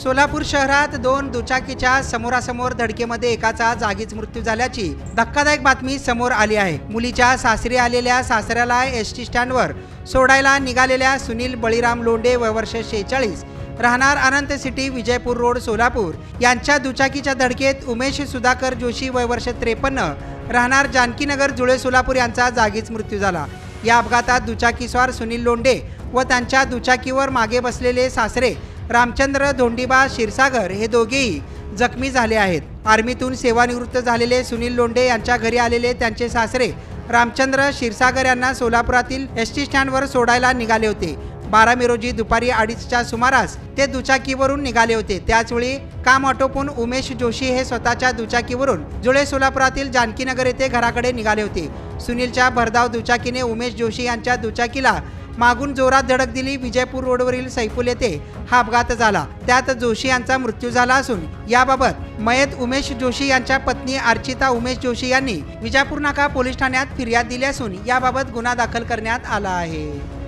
सोलापूर शहरात दोन दुचाकीच्या समोरासमोर धडकेमध्ये एकाचा जागीच मृत्यू झाल्याची धक्कादायक बातमी समोर आली आहे. मुलीच्या सासरी आलेल्या सासऱ्याला एस टी स्टँडवर सोडायला निघालेल्या सुनील बळीराम लोंडे वयवर्ष शेहेचाळीस राहणार अनंत सिटी विजयपूर रोड सोलापूर. यांच्या दुचाकीच्या धडकेत उमेश सुधाकर जोशी वयवर्ष त्रेपन्न राहणार जानकीनगर जुळे सोलापूर यांचा जागीच मृत्यू झाला. या अपघातात दुचाकीस्वार सुनील लोंडे व त्यांच्या दुचाकीवर मागे बसलेले सासरे रामचंद्र धोंडीबा क्षीरसागर हे दोघेही जखमी झाले आहेत. आर्मीतून सेवानिवृत्त झालेले सुनील लोंडे यांच्या घरी आलेले त्यांचे सासरे रामचंद्र क्षीरसागर यांना सोलापुरातील एस टी स्टँडवर सोडायला निघाले होते. बारा मे रोजी दुपारी अडीचच्या सुमारास ते दुचाकीवरून निघाले होते. त्याचवेळी काम आटोपून उमेश जोशी हे स्वतःच्या दुचाकीवरून जुळे सोलापुरातील जानकीनगर येथे घराकडे निघाले होते. सुनीलच्या भरधाव दुचाकीने उमेश जोशी यांच्या दुचाकीला मागून जोरात धडक दिली विजयपूर रोडवरील सैफुल येथे हा अपघात झाला. त्यात जोशी यांचा मृत्यू झाला असून याबाबत मयत उमेश जोशी यांच्या पत्नी अर्चिता उमेश जोशी यांनी विजापूर नाका पोलीस ठाण्यात फिर्याद दिली असून याबाबत गुन्हा दाखल करण्यात आला आहे.